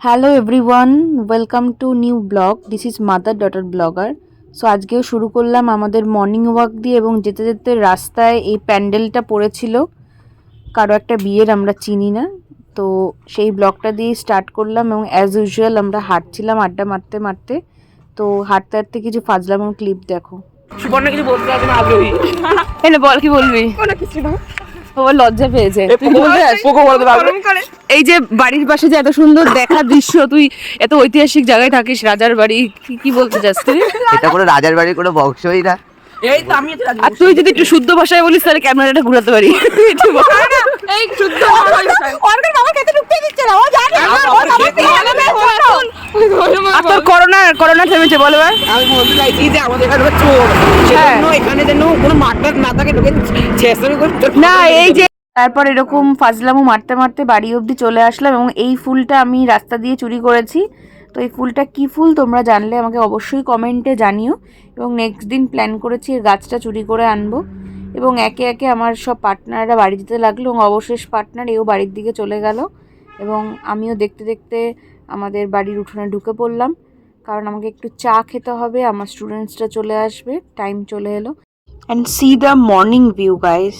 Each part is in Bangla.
Hello everyone welcome to new blog this is mother daughter blogger so আজকেও শুরু করলাম আমাদের মর্নিং ওয়াক দিয়ে এবং যেতে যেতে রাস্তায় এই প্যান্ডেলটা পড়েছিল। কারও একটা বিয়ের আমরা চিনি না। তো সেই ব্লগটা দিয়ে স্টার্ট করলাম এবং অ্যাজ ইউজুয়াল আমরা হাঁটছিলাম আড্ডা মারতে মারতে। তো হাঁটতে হাঁটতে কিছু ফাজলাম ক্লিপ দেখো। সুবর্ণা কিছু বলতে আগ্রহী? বল কি বলবি? কিছু না। ও লজ্জা পেয়েছে। এই যে বাড়ির পাশে যে এত সুন্দর দেখা দৃশ্য তুই এত ঐতিহাসিক জায়গায় থাকিস রাজার বাড়ি কি কি বলতে চাস তুই? এটা কোনো রাজার বাড়ির কোনো বংশই না। এই তো আমি এটা আর তুই যদি একটু শুদ্ধ ভাষায় বলিস তাহলে ক্যামেরাটা ঘুরাতে পারি তুই একটু বল। এই শুদ্ধ অর্গান বাবা খেতে ঢুকতে দিচ্ছে না ও জানে ও বাবা দিয়ে আনবে আর তোর করোনা করোনা থেমেছে বল এবার। আমি বলতে চাইছি যে আমাদের এখানে চোর। হ্যাঁ। সেজন্য এখানে যেন কোনো না থাকে করে না এই যে তারপর এরকম ফাজলামো মারতে মারতে বাড়ি অবধি চলে আসলাম এবং এই ফুলটা আমি রাস্তা দিয়ে চুরি করেছি। তো এই ফুলটা কি ফুল তোমরা জানলে আমাকে অবশ্যই কমেন্টে জানিও এবং নেক্সট দিন প্ল্যান করেছি এর গাছটা চুরি করে আনব। এবং একে একে আমার সব পার্টনাররা বাড়ি যেতে লাগল এবং অবশেষ পার্টনার এও বাড়ির দিকে চলে গেল। এবং আমিও দেখতে দেখতে আমাদের বাড়ির উঠোনে ঢুকে পড়লাম। কারণ আমাকে একটু চা খেতে হবে আমার স্টুডেন্টসরা চলে আসবে টাইম চলে এলো। And see the morning view guys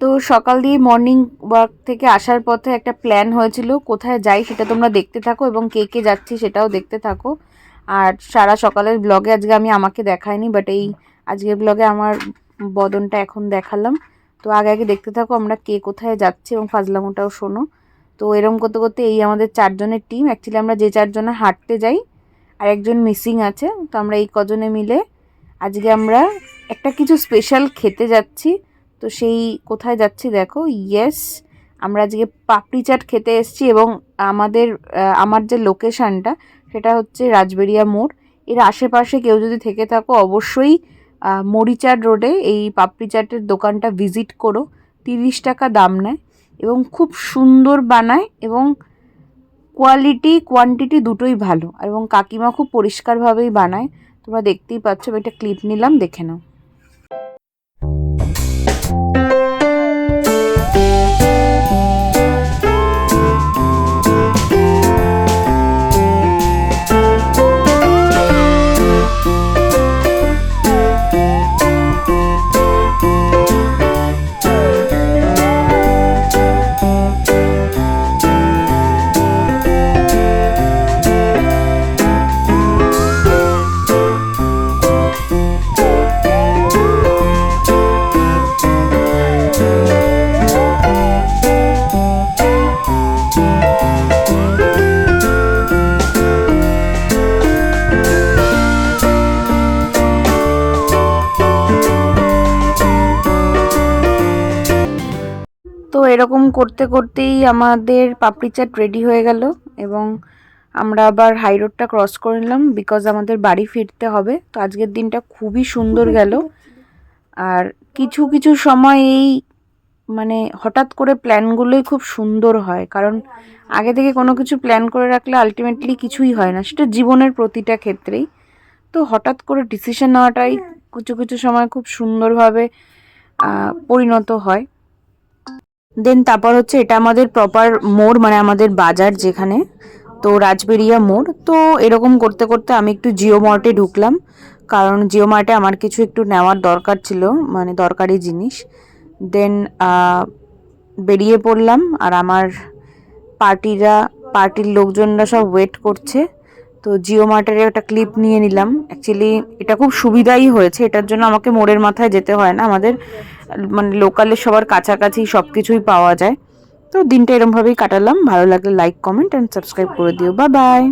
তো সকাল দিয়ে মর্নিং ওয়াক থেকে আসার পথে একটা প্ল্যান হয়েছিল কোথায় যাই সেটা তোমরা দেখতে থাকো এবং কে কে যাচ্ছি সেটাও দেখতে থাকো। আর সারা সকালের ব্লগে আজকে আমি আমাকে দেখাইনি বাট এই আজকের ব্লগে আমার বদনটা এখন দেখালাম। তো আগে আগে দেখতে থাকো আমরা কে কোথায় যাচ্ছি এবং ফাজলামোটাও শোনো। তো এরম করতে করতে এই আমাদের চারজনের টিম অ্যাকচুয়ালি আমরা যে চারজনে হাঁটতে যাই, আর একজন মিসিং আছে, তো আমরা এই কজনে মিলে আজকে আমরা একটা কিছু স্পেশাল খেতে যাচ্ছি। তো সেই কোথায় যাচ্ছি দেখো ইয়েস আমরা আজকে পাপড়ি চাট খেতে এসেছি এবং আমাদের আমার যে লোকেশানটা সেটা হচ্ছে রাজবেরিয়া মোড়। এর আশেপাশে কেউ যদি থেকে থাকো, অবশ্যই আহ, মরিচাট রোডে এই পাপড়ি চাটের দোকানটা ভিজিট করো তিরিশ টাকা দাম নেয় এবং খুব সুন্দর বানায় এবং কোয়ালিটি কোয়ান্টিটি দুটোই ভালো। এবং কাকিমা খুব পরিষ্কারভাবেই বানায়। তোমরা দেখতেই পাচ্ছ একটা ক্লিপ নিলাম দেখে নাও। তো এরকম করতে করতেই আমাদের পাপড়ি চাট রেডি হয়ে গেল এবং আমরা আবার হাই রোডটা ক্রস করে নিলাম বিকজ আমাদের বাড়ি ফিরতে হবে। তো আজকের দিনটা খুবই সুন্দর গেল। আর কিছু কিছু সময় এই মানে হঠাৎ করে প্ল্যানগুলোই খুব সুন্দর হয়। কারণ আগে থেকে কোনো কিছু প্ল্যান করে রাখলে আলটিমেটলি কিছুই হয় না। সেটা জীবনের প্রতিটা ক্ষেত্রেই। তো হঠাৎ করে ডিসিশন নেওয়াটাই কিছু কিছু সময় খুব সুন্দরভাবে পরিণত হয়। দেন তারপর হচ্ছে এটা আমাদের প্রপার মোড় মানে আমাদের বাজার যেখানে, তো রাজবেরিয়া মোড়। তো এরকম করতে করতে আমি একটু জিও মার্টে ঢুকলাম, কারণ জিও মার্টে আমার কিছু একটু নেওয়ার দরকার ছিল মানে দরকারি জিনিস। দেন বেরিয়ে পড়লাম, আর আমার পার্টিরা, পার্টির লোকজনরা সব ওয়েট করছে। তো জিও মার্টের একটা ক্লিপ নিয়ে নিলাম। অ্যাকচুয়ালি এটা খুব সুবিধাই হয়েছে। এটার জন্য আমাকে মোড়ের মাথায় যেতে হয় না। আমাদের মানে লোকালের সবার কাছাকাছি সব কিছুই পাওয়া যায়। তো দিনটা এরমভাবেই কাটালাম। ভালো লাগলে লাইক কমেন্ট অ্যান্ড সাবস্ক্রাইব করে দিও। বা বাই